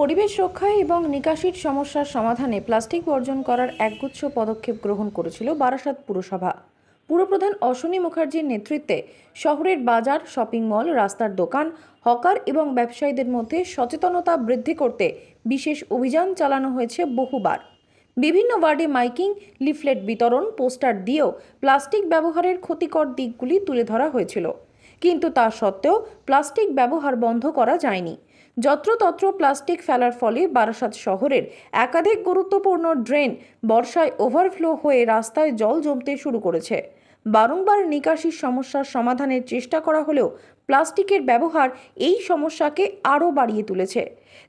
পরিবেশ রক্ষায় এবং নিকাশির সমস্যার সমাধানে প্লাস্টিক বর্জন করার একগুচ্ছ পদক্ষেপ গ্রহণ করেছিল বারাসাত পুরসভা। পুরপ্রধান অশ্বনী মুখার্জির নেতৃত্বে শহরের বাজার, শপিং মল, রাস্তার দোকান, হকার এবং ব্যবসায়ীদের মধ্যে সচেতনতা বৃদ্ধি করতে বিশেষ অভিযান চালানো হয়েছে বহুবার। বিভিন্ন ওয়ার্ডে মাইকিং, লিফলেট বিতরণ, পোস্টার দিয়েও প্লাস্টিক ব্যবহারের ক্ষতিকর দিকগুলি তুলে ধরা হয়েছিল। কিন্তু তা সত্ত্বেও প্লাস্টিক ব্যবহার বন্ধ করা যায়নি। যত্রতত্র প্লাস্টিক ফেলার ফলে বারাসাত শহরের একাধিক গুরুত্বপূর্ণ ড্রেন বর্ষায় ওভারফ্লো হয়ে রাস্তায় জল জমতে শুরু করেছে। বারংবার নিকাশির সমস্যার সমাধানের চেষ্টা করা হলেও প্লাস্টিকের ব্যবহার এই সমস্যাকে আরও বাড়িয়ে তুলেছে।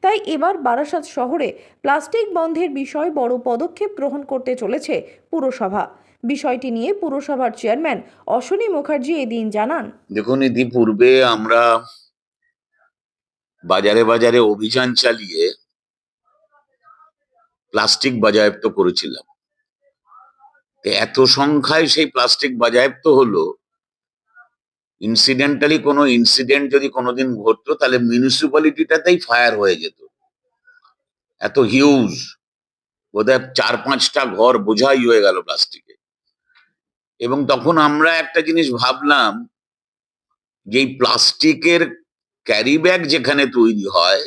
তাই এবার বারাসাত শহরে প্লাস্টিক বন্ধের বিষয় বড় পদক্ষেপ গ্রহণ করতে চলেছে পুরসভা। বিষয়টি নিয়ে পুরসভার চেয়ারম্যান অশ্বনী মুখার্জি এদিন জানান। দেখুন, ইতিপূর্বে আমরা বাজারে বাজারে অভিযান চালিয়ে প্লাস্টিক বাজায়াপ্ত করেছিলাম। এত সংখ্যায় সেই প্লাস্টিক বাজায়াপ্ত হলো ইনসিডেন্টালি কোনো ইনসিডেন্ট যদি কোনোদিন ঘটতো, তাহলে মিউনিসিপ্যালিটিটাতেই ফায়ার হয়ে যেত। এত হিউজ বোধহয় চার পাঁচটা ঘর বোঝাই হয়ে গেল প্লাস্টিকে। এবং তখন আমরা একটা জিনিস ভাবলাম, যে প্লাস্টিকের ক্যারি ব্যাগ যেখানে তৈরি হয়,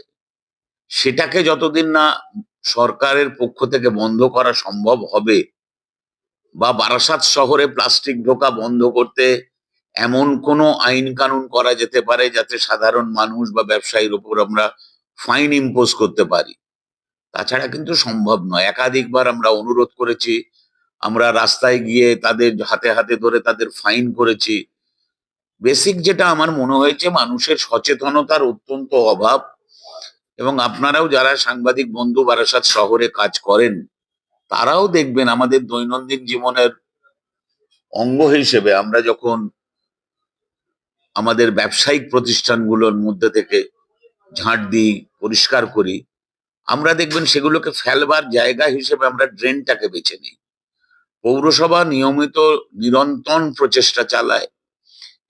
সেটাকে যতদিন না সরকারের পক্ষ থেকে বন্ধ করা সম্ভব হবে বা বারাসাত শহরে প্লাস্টিক ঢোকা বন্ধ করতে এমন কোনো আইন কানুন করা যেতে পারে যাতে সাধারণ মানুষ বা ব্যবসায়ীর উপর আমরা ফাইন ইম্পোজ করতে পারি। তাছাড়া কিন্তু সম্ভব নয়। একাধিকবার আমরা অনুরোধ করেছি, আমরা রাস্তায় গিয়ে তাদের হাতে হাতে ধরে তাদের ফাইন করেছি। বেসিক যেটা আমার মনে হয়েছে, মানুষের সচেতনতার অত্যন্ত অভাব এবং আপনারাও যারা সাংবাদিক বন্ধু বারাসাত শহরে কাজ করেন, তারাও দেখবেন আমাদের দৈনন্দিন জীবনের অঙ্গ হিসেবে আমরা যখন আমাদের ব্যবসায়িক প্রতিষ্ঠানগুলোর মধ্যে থেকে ঝাঁট দিই, পরিষ্কার করি, আমরা দেখবেন সেগুলোকে ফেলবার জায়গা হিসেবে আমরা ড্রেনটাকে বেছে নিই। পৌরসভা নিয়মিত নিরন্তর প্রচেষ্টা চালায়।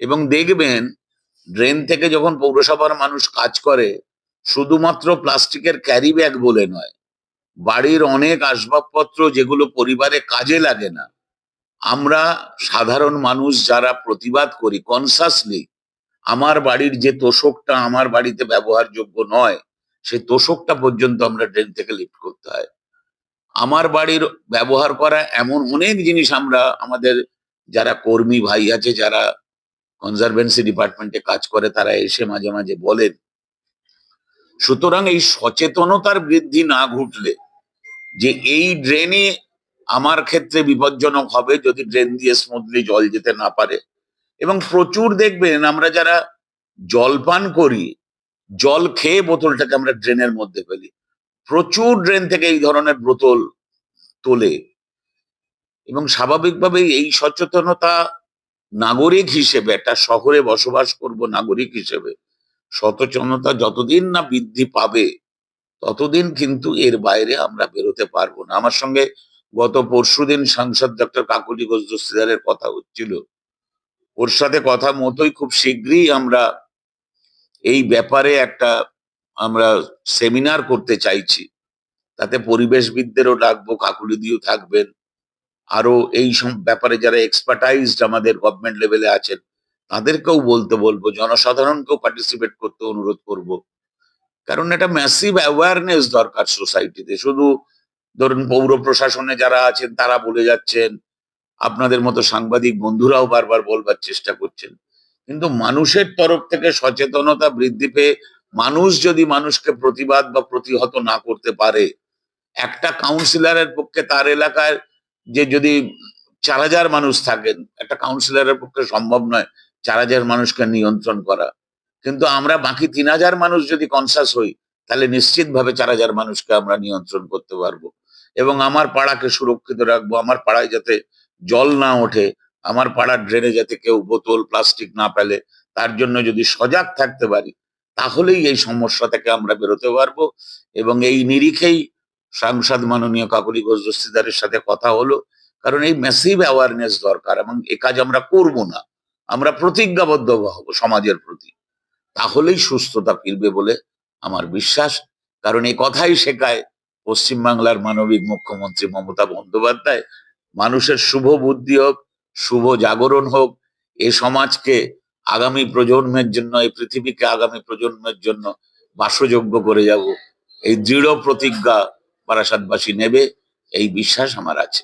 এবং দেখবেন ড্রেন থেকে যখন পৌরসভার মানুষ কাজ করে, শুধুমাত্র প্লাস্টিকের ক্যারি ব্যাগ বলে নয়, বাড়ির অনেক আসবাবপত্র যেগুলো পরিবারে কাজে লাগে না, আমরা সাধারণ মানুষ যারা প্রতিবাদ করি কনসাসলি আমার বাড়ির যে তোষকটা আমার বাড়িতে ব্যবহারযোগ্য নয় সেই তোষকটা পর্যন্ত আমরা ড্রেন থেকে লিফট করতে হয়। আমার বাড়ির ব্যবহার করা এমন অনেক জিনিস আমরা, আমাদের যারা কর্মী ভাই আছে, যারা কনজারভেন্সি ডিপার্টমেন্টে কাজ করে, তারা এসে মাঝে মাঝে বলেন, সুতরাং এই সচেতনতার বৃদ্ধি না ঘটলে যে এই ড্রেনে আমার ক্ষেত্রে বিপজ্জনক হবে যদি ড্রেন দিয়ে স্মুথলি জল যেতে না পারে। এবং প্রচুর দেখবেন আমরা যারা জল পান করি, জল খেয়ে বোতলটাকে আমরা ড্রেনের মধ্যে ফেলি। প্রচুর ড্রেন থেকে এই ধরনের বোতল তোলে। এবং স্বাভাবিকভাবেই এই সচেতনতা নাগরিক হিসেবে, একটা শহরে বসবাস করব নাগরিক হিসেবে, সচেতনতা যতদিন না বৃদ্ধি পাবে, ততদিন কিন্তু এর বাইরে আমরা বেরোতে পারব না। আমার সঙ্গে গত পরশুদিন সাংসদ ডক্টর কাকুলি ঘোষ কথা হচ্ছিল। ওর সাথে কথা মতোই খুব শীঘ্রই আমরা এই ব্যাপারে একটা আমরা সেমিনার করতে চাইছি। তাতে পরিবেশবিদদেরও ডাকবো, কাকুলি দিয়েও থাকবেন। আরও এই সব ব্যাপারে যারা এক্সপার্টাইজড আমাদের গভর্নমেন্ট লেভেলে আছেন, তাদেরকেও বলতে বলব, জনসাধারণকেও পার্টিসিপেট করতে অনুরোধ করব। কারণ এটা ম্যাসিভ অ্যাওয়ারনেস দরকার সোসাইটিতে শুধু ধরুন পৌর প্রশাসনে যারা আছেন, তারা বলে যাচ্ছেন, আপনাদের মতো সাংবাদিক বন্ধুরাও বারবার বলবার চেষ্টা করছেন। কিন্তু মানুষের তরফ থেকে সচেতনতা বৃদ্ধি পেয়ে মানুষ যদি মানুষকে প্রতিবাদ বা প্রতিহত না করতে পারে, একটা কাউন্সিলরের পক্ষে তার এলাকায় যে যদি চার হাজার মানুষ থাকেন, একটা কাউন্সিলরের পক্ষে সম্ভব নয় চার হাজার মানুষকে নিয়ন্ত্রণ করা। কিন্তু আমরা বাকি তিন হাজার মানুষ যদি কনসাস হই, তাহলে নিশ্চিতভাবে চার হাজার মানুষকে আমরা নিয়ন্ত্রণ করতে পারব। এবং আমার পাড়াকে সুরক্ষিত রাখব, আমার পাড়ায় যাতে জল না ওঠে, আমার পাড়ার ড্রেনে যাতে কেউ বোতল প্লাস্টিক না ফেলে, তার জন্য যদি সজাগ থাকতে পারি, তাহলেই এই সমস্যা থেকে আমরা বেরোতে পারব। এবং এই নিরিখেই সাংসদ মাননীয় কাকলি ঘোষ দস্তিদারের সাথে কথা হলো, কারণ এই ম্যাসিভ অ্যাওয়ারনেস দরকার এবং এ কাজ আমরা করব না। আমরা প্রতিজ্ঞাবদ্ধ হব সমাজের প্রতি। তাহলেই সুস্থতা ফিরবে বলে আমার বিশ্বাস। কারণ এই কথাই শেখায় পশ্চিমবাংলার মানবিক মুখ্যমন্ত্রী মমতা বন্দ্যোপাধ্যায়, মানুষের শুভ বুদ্ধি হোক, শুভ জাগরণ হোক, এ সমাজকে আগামী প্রজন্মের জন্য, এই পৃথিবীকে আগামী প্রজন্মের জন্য বাসযোগ্য করে যাব। এই দৃঢ় প্রতিজ্ঞা বারাসাতবাসী নেবে এই বিশ্বাস আমার আছে।